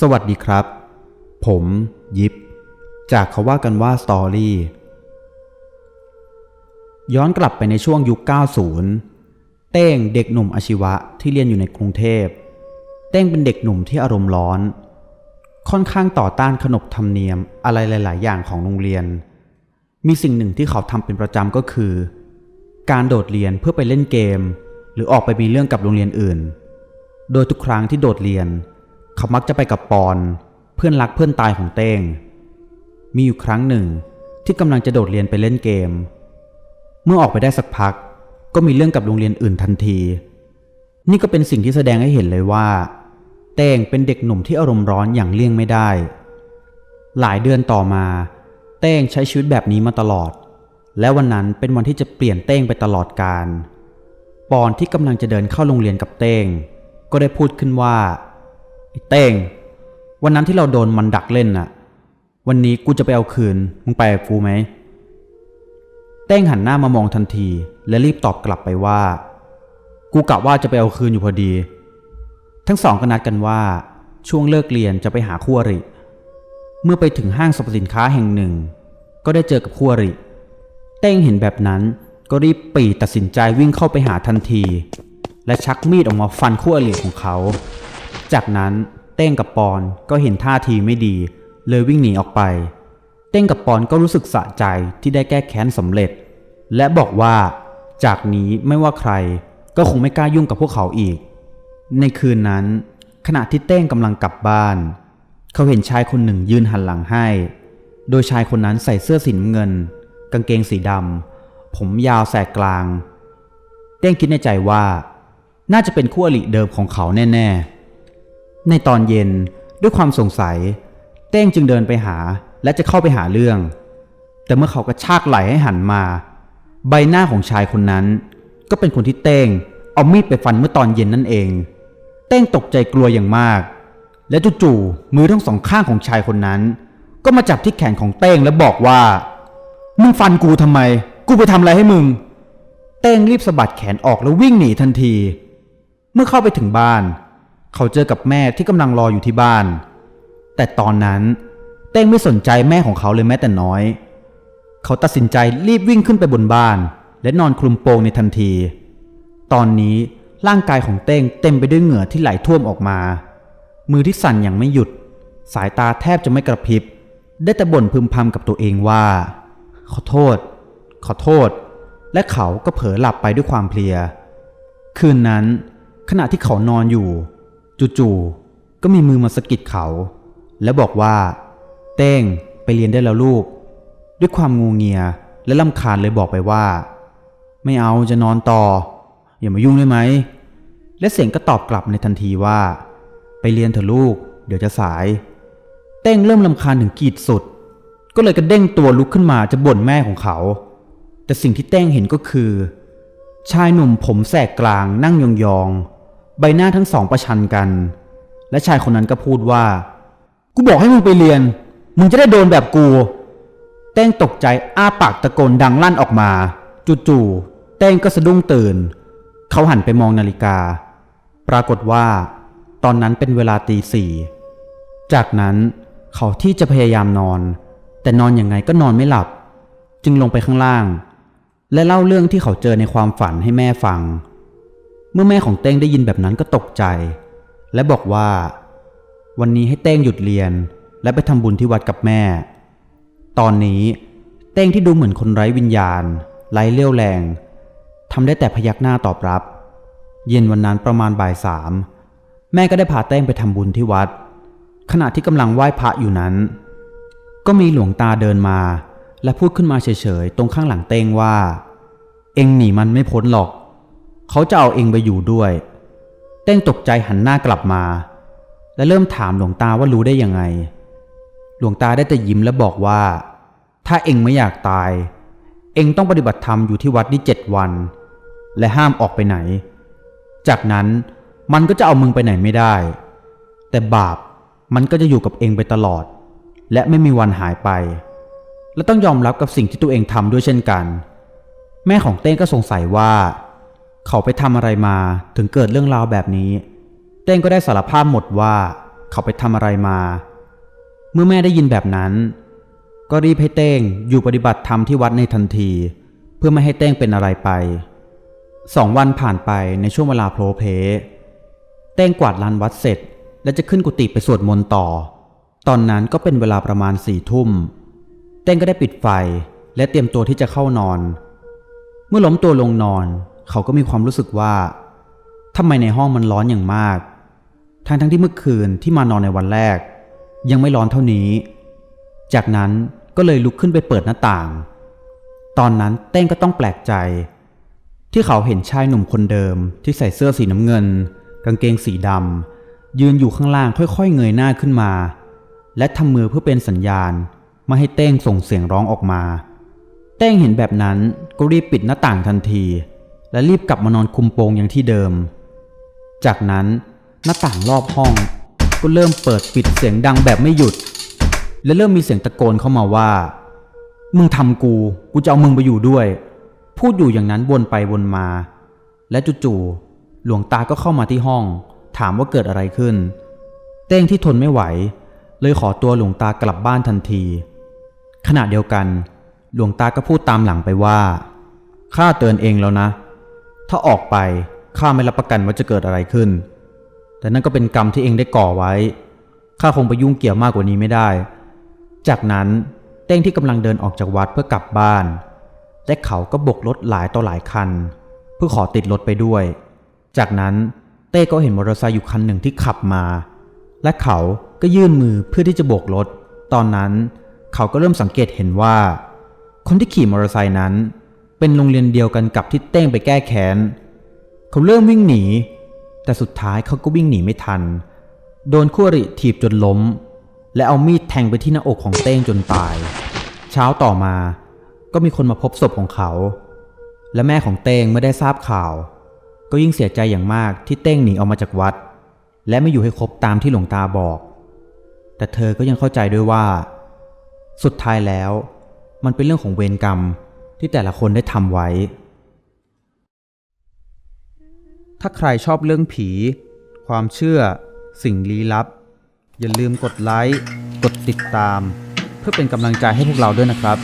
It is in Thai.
สวัสดีครับ ผมยิปจากเขาว่ากันว่าสตอรี่ ย้อนกลับไปในช่วงยุค 90 เต้งเด็กหนุ่มอาชีวะที่เรียนอยู่ในกรุงเทพ เต้งเป็นเด็กหนุ่มที่อารมณ์ร้อน ค่อนข้างต่อต้านขนบธรรมเนียมอะไรหลาย ๆ อย่างของโรงเรียน มีสิ่งหนึ่งที่เขาทำเป็นประจำก็คือ การโดดเรียนเพื่อไปเล่นเกม หรือออกไปมีเรื่องกับโรงเรียนอื่น โดยทุกครั้งที่โดดเรียนเขามักจะไปกับปอน เพื่อนรักเพื่อนตายของเต้ง มีอยู่ครั้งหนึ่งที่กำลังจะโดดเรียนไปเล่นเกม เมื่อออกไปได้สักพัก ก็มีเรื่องกับโรงเรียนอื่นทันที นี่ก็เป็นสิ่งที่แสดงให้เห็นเลยว่า เต้งเป็นเด็กหนุ่มที่อารมณ์ร้อนอย่างเลี่ยงไม่ได้ หลายเดือนต่อมา เต้งใช้ชีวิตแบบนี้มาตลอด และวันนั้นเป็นวันที่จะเปลี่ยนเต้งไปตลอดกาลปอนที่กำลังจะเดินเข้าโรงเรียนกับเต้ง ก็ได้พูดขึ้นว่า ไอ้เต้ง วันนั้นที่เราโดนมันดักเล่นน่ะ วันนี้กูจะไปเอาคืน มึงไปกับกูไหม เต้งหันหน้ามามองทันที และรีบตอบกลับไปว่า กูกะว่าจะไปเอาคืนอยู่พอดี ทั้งสองก็นัดกันว่าช่วงเลิกเรียนจะไปหาคู่อริ เมื่อไปถึงห้างสรรพสินค้าแห่งหนึ่ง ก็ได้เจอกับคู่อริ เต้งเห็นแบบนั้นก็รีบปีตัดสินใจวิ่งเข้าไปหาทันที และชักมีดออกมาฟันคู่อริของเขา จากนั้นเต้งกับปอนก็เห็นท่าทีไม่ดี เลยวิ่งหนีออกไป เต้งกับปอนก็รู้สึกสะใจที่ได้แก้แค้นสำเร็จ และบอกว่า จากนี้ไม่ว่าใครก็คงไม่กล้ายุ่งกับพวกเขาอีก ในคืนนั้น ขณะที่เต้งกำลังกลับบ้าน เขาเห็นชายคนหนึ่งยืนหันหลังให้ โดยชายคนนั้นใส่เสื้อสีน้ำเงิน กางเกงสีดำผมยาวแสกกลาง เต้งคิดในใจว่า น่าจะเป็นคู่อริเดิมของเขาแน่ ๆ ในตอนเย็นด้วยความสงสัย เต้งจึงเดินไปหาและจะเข้าไปหาเรื่อง แต่เมื่อเขากระชากไหลให้หันมา ใบหน้าของชายคนนั้น ก็เป็นคนที่เต้งเอามีดไปฟันเมื่อตอนเย็นนั่นเอง เต้งตกใจกลัวอย่างมาก และจู่ๆมือทั้งสองข้างของชายคนนั้น ก็มาจับที่แขนของเต้งและบอกว่ามึงฟันกูทำไม กูไปทำอะไรให้มึง เต้งรีบสะบัดแขนออกแล้ววิ่งหนีทันที เมื่อเข้าไปถึงบ้าน เขาเจอกับแม่ที่กำลังรออยู่ที่บ้าน แต่ตอนนั้นเต้งไม่สนใจแม่ของเขาเลยแม้แต่น้อย เขาตัดสินใจรีบวิ่งขึ้นไปบนบ้าน และนอนคลุมโปงในทันที ตอนนี้ร่างกายของเต้งเต็มไปด้วยเหงื่อที่ไหลท่วมออกมา มือที่สั่นอย่างไม่หยุด สายตาแทบจะไม่กระพริบ ได้แต่บ่นพึมพำกับตัวเองว่า ขอโทษ ขอโทษ และเขาก็เผลอหลับไปด้วยความเพลีย คืนนั้นขณะที่เขานอนอยู่ จู่ๆก็มีมือมาสะกิดเขา และบอกว่า เต้งไปเรียนได้แล้วลูก ด้วยความงูเงียและลำคาญเลยบอกไปว่า ไม่เอาจะนอนต่อ อย่ามายุ่งได้ไหม และเสียงก็ตอบกลับในทันทีว่า ไปเรียนเถอะลูก เดี๋ยวจะสาย เต้งเริ่มลำคาญถึงขีดสุด ก็เลยกระเด้งตัวลุกขึ้นมาจะบ่นแม่ของเขา แต่สิ่งที่เต้งเห็นก็คือ ชายหนุ่มผมแสกกลางนั่งยองๆ ใบหน้าทั้งสองประชันกัน และชายคนนั้นก็พูดว่า กูบอกให้มึงไปเรียน มึงจะได้โดนแบบกู เต้งตกใจอ้าปากตะโกนดังลั่นออกมาจู่ๆเต้งก็สะดุ้งตื่น เขาหันไปมองนาฬิกา ปรากฏว่า ตอนนั้นเป็นเวลาตีสี่จากนั้นเขาที่จะพยายามนอน แต่นอนอยังไงก็นอนไม่หลับ จึงลงไปข้างล่าง และเล่าเรื่องที่เขาเจอในความฝันให้แม่ฟัง เมื่อแม่ของเต้งได้ยินแบบนั้นก็ตกใจ และบอกว่า วันนี้ให้เต้งหยุดเรียน และไปทำบุญที่วัดกับแม่ ตอนนี้เต้งที่ดูเหมือนคนไร้วิญญาณ ไร้เลี้ยวแรงทำได้แต่พยักหน้าตอบรับ เย็นวันนั้นประมาณบ่ายสามแม่ก็ได้พาเต้งไปทำบุญที่วัด ขณะที่กำลังไหว้พระอยู่นั้น ก็มีหลวงตาเดินมา และพูดขึ้นมาเฉยๆ ตรงข้างหลังเต้งว่า เอ็งหนีมันไม่พ้นหรอก เขาจะเอาเองไปอยู่ด้วย เต้งตกใจหันหน้ากลับมา และเริ่มถามหลวงตาว่ารู้ได้ยังไง หลวงตาได้แต่ยิ้มและบอกว่า ถ้าเองไม่อยากตาย เองต้องปฏิบัติธรรมอยู่ที่วัดนี่เจ็ดวัน และห้ามออกไปไหน จากนั้นมันก็จะเอามึงไปไหนไม่ได้ แต่บาปมันก็จะอยู่กับเองไปตลอด และไม่มีวันหายไป และต้องยอมรับกับสิ่งที่ตัวเองทำด้วยเช่นกัน แม่ของเต้งก็สงสัยว่า เขาไปทำอะไรมาถึงเกิดเรื่องราวแบบนี้ เต้งก็ได้สารภาพหมดว่า เขาไปทำอะไรมา เมื่อแม่ได้ยินแบบนั้น ก็รีบให้เต้งอยู่ปฏิบัติธรรมที่วัดในทันที เพื่อไม่ให้เต้งเป็นอะไรไปสองวันผ่านไปในช่วงเวลาโพลเพเต้งกวาดลานวัดเสร็จ และจะขึ้นกุฏิไปสวดมนต์ต่อ ตอนนั้นก็เป็นเวลาประมาณสี่ทุ่ม เต้งก็ได้ปิดไฟและเตรียมตัวที่จะเข้านอน เมื่อล้มตัวลงนอน เขาก็มีความรู้สึกว่าทำไมในห้องมันร้อนอย่างมาก ทั้งทั้งที่เมื่อคืนที่มานอนในวันแรก ยังไม่ร้อนเท่านี้ จากนั้นก็เลยลุกขึ้นไปเปิดหน้าต่าง ตอนนั้นเต้งก็ต้องแปลกใจ ที่เขาเห็นชายหนุ่มคนเดิมที่ใส่เสื้อสีน้ำเงิน กางเกงสีดำยืนอยู่ข้างล่างค่อยๆ เงยหน้าขึ้นมา และทำมือเพื่อเป็นสัญญาณไม่ให้เต้งส่งเสียงร้องออกมา เต้งเห็นแบบนั้นก็รีบปิดหน้าต่างทันที และรีบกลับมานอนคุมโปงอย่างที่เดิม จากนั้นหน้าต่างรอบห้อง ก็เริ่มเปิดปิดเสียงดังแบบไม่หยุด และเริ่มมีเสียงตะโกนเข้ามาว่า มึงทำกู กูจะเอามึงไปอยู่ด้วย พูดอยู่อย่างนั้นวนไปวนมา และจู่ๆหลวงตาก็เข้ามาที่ห้อง ถามว่าเกิดอะไรขึ้น เต้งที่ทนไม่ไหว เลยขอตัวหลวงตากลับบ้านทันที ขณะเดียวกัน หลวงตาก็พูดตามหลังไปว่าข้าเตือนเองแล้วนะ ถ้าออกไปข้าไม่รับประกันว่าจะเกิดอะไรขึ้น แต่นั่นก็เป็นกรรมที่เองได้ก่อไว้ ข้าคงไปยุ่งเกี่ยวมากกว่านี้ไม่ได้ จากนั้นเต้งที่กำลังเดินออกจากวัดเพื่อกลับบ้าน และเขาก็บกรถหลายต่อหลายคัน เพื่อขอติดรถไปด้วย จากนั้นเต้ก็เห็นมอเตอร์ไซค์อยู่คันหนึ่งที่ขับมา และเขาก็ยื่นมือเพื่อที่จะโบกรถ ตอนนั้น เขาก็เริ่มสังเกตเห็นว่า คนที่ขี่มอเตอร์ไซค์นั้น เป็นโรงเรียนเดียวกันกับที่เต้งไปแก้แค้น เขาเริ่มวิ่งหนี แต่สุดท้ายเขาก็วิ่งหนีไม่ทัน โดนคู่อริถีบจนล้ม และเอามีดแทงไปที่หน้าอกของเต้งจนตาย เช้าต่อมาก็มีคนมาพบศพของเขา และแม่ของเต้งเมื่อได้ทราบข่าว ก็ยิ่งเสียใจอย่างมากที่เต้งหนีออกมาจากวัด และไม่อยู่ให้ครบตามที่หลวงตาบอก แต่เธอก็ยังเข้าใจด้วยว่า สุดท้ายแล้ว มันเป็นเรื่องของเวรกรรม ที่แต่ละคนได้ทำไว้ ถ้าใครชอบเรื่องผี ความเชื่อ สิ่งลี้ลับ อย่าลืมกดไลค์ กดติดตาม เพื่อเป็นกำลังใจให้พวกเราด้วยนะครับ